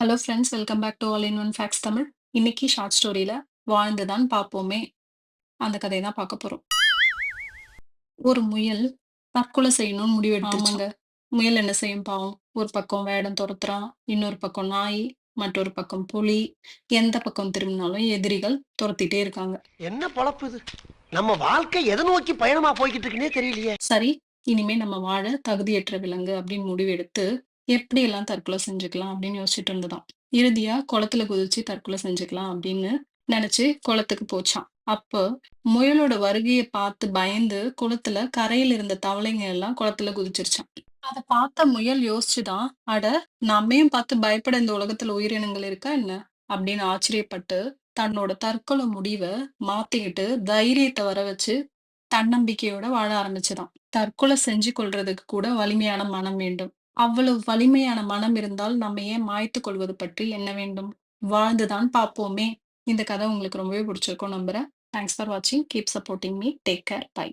Hello friends welcome back to all in one facts Tamil இன்னைக்கு short ஸ்டோரியில வாழ்ந்து தான் பார்ப்போமே. அந்த கதையை தான் பார்க்க போறோம். ஒரு முயல் தற்கொலை செய்யணும்னு முடிவெடுத்துச்சுங்க முயல் என்ன செய்யும் பாவம். ஒரு பக்கம் வேடம் துரத்துறான் இன்னொரு பக்கம் நாய் மற்றொரு பக்கம் புலி எந்த பக்கம் திரும்பினாலும் எதிரிகள் துரத்திட்டே இருக்காங்க. என்ன பொழப்பு இது? நம்ம வாழ்க்கை எதை நோக்கி பயணமா போய்கிட்டு இருக்குன்னே தெரியலையே. சரி இனிமே நம்ம வாழ தகுதியற்ற விலங்கு அப்படின்னு முடிவெடுத்து எப்படி எல்லாம் தற்கொலை செஞ்சுக்கலாம் அப்படின்னு யோசிச்சுட்டு இருந்ததான் இறுதியா குளத்துல குதிச்சு தற்கொலை செஞ்சுக்கலாம் அப்படின்னு நினைச்சு குளத்துக்கு போச்சான் அப்போ முயலோட வருகையை பார்த்து பயந்து குளத்துல கரையில் இருந்த தவளைங்க எல்லாம் குளத்துல குதிச்சிருச்சான் அதை பார்த்த முயல் யோசிச்சுதான் அட நம்மையும் பார்த்து பயப்பட இந்த உலகத்துல உயிரினங்கள் இருக்கா என்ன? அப்படின்னு ஆச்சரியப்பட்டு தன்னோட தற்கொலை முடிவை மாத்திக்கிட்டு தைரியத்தை வர வச்சு தன்னம்பிக்கையோட வாழ ஆரம்பிச்சுதான். தற்கொலை செஞ்சு கொள்றதுக்கு கூட வலிமையான மனம் வேண்டும். அவ்வளவு வலிமையான மனம் இருந்தால் நம்ம ஏன் மாய்த்து கொள்வது பற்றி என்ன வேண்டும்? வாழ்ந்துதான் பார்ப்போமே. இந்த கதை உங்களுக்கு ரொம்பவே பிடிச்சிருக்கும் நம்புறேன். தேங்க்ஸ் ஃபார் வாட்சிங் keep supporting me take care bye